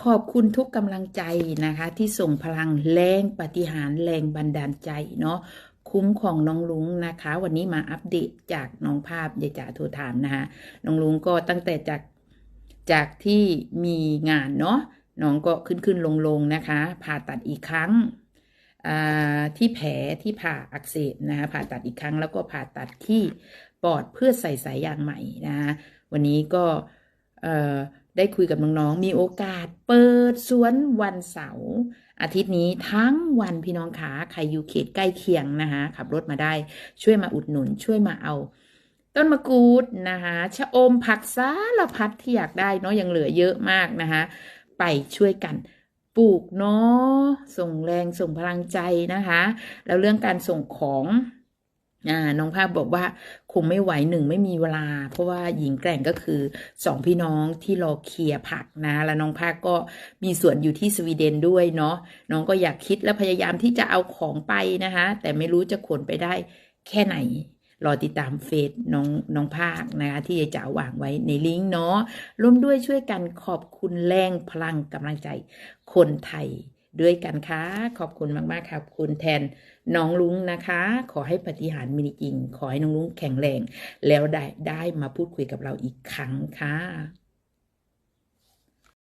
ขอบคุณทุกกำลังใจนะคะ ที่ส่งพลังแรงปฏิหารแรงบันดาลใจเนาะคุ้มของน้องลุงนะคะ วันนี้มาอัปเดตจากน้องภาพยายจ๋าโทรถามนะคะน้องลุงก็ตั้งแต่จากจากที่มีงานเนาะน้องก็ขึ้นขึ้นลงลงนะคะ ผ่าตัดอีกครั้งที่แผลที่ผ่าอักเสบนะคะผ่าตัดอีกครั้งแล้วก็ผ่าตัดที่ปอดเพื่อใส่สายยางใหม่นะคะวันนี้ก็เอ่อ ได้คุยกับน้องๆ มีโอกาสเปิดสวนวันเสาร์อาทิตย์นี้ทั้งวันพี่น้องขาใครอยู่เขตใกล้เคียงนะคะขับรถมาได้ช่วยมาอุดหนุนช่วยมาเอา ต้นมะกรูดนะคะชะอมผักสารพัดที่อยากได้เนาะยังเหลือเยอะมากนะคะไปช่วยกันปลูกเนาะส่งแรงส่งพลังใจนะคะ แล้วเรื่องการส่งของ อ่าน้องภาพบอกว่าคงไม่ไหวหนึ่งไม่มีเวลา เพราะว่าหญิงแกร่งก็คือสองพี่น้องที่รอเคลียร์ผักนะ แล้วน้องภาคก็มีส่วนอยู่ที่สวีเดนด้วยเนาะน้องก็อยากคิดและพยายามที่จะเอาของไปนะคะ แต่ไม่รู้จะขนไปได้แค่ไหนรอติดตามเฟซน้องน้องภาคนะคะที่จะจะวางไว้ในลิงก์เนาะร่วมด้วยช่วยกันขอบคุณแรงพลังกำลังใจคนไทย ด้วยกันค่ะ ขอบคุณมากๆ ครับคุณแทนน้องลุงนะคะ ขอให้ปฏิหารมีจริง ขอให้น้องลุงแข็งแรง แล้วได้ได้มาพูดคุยกับเราอีกครั้งค่ะ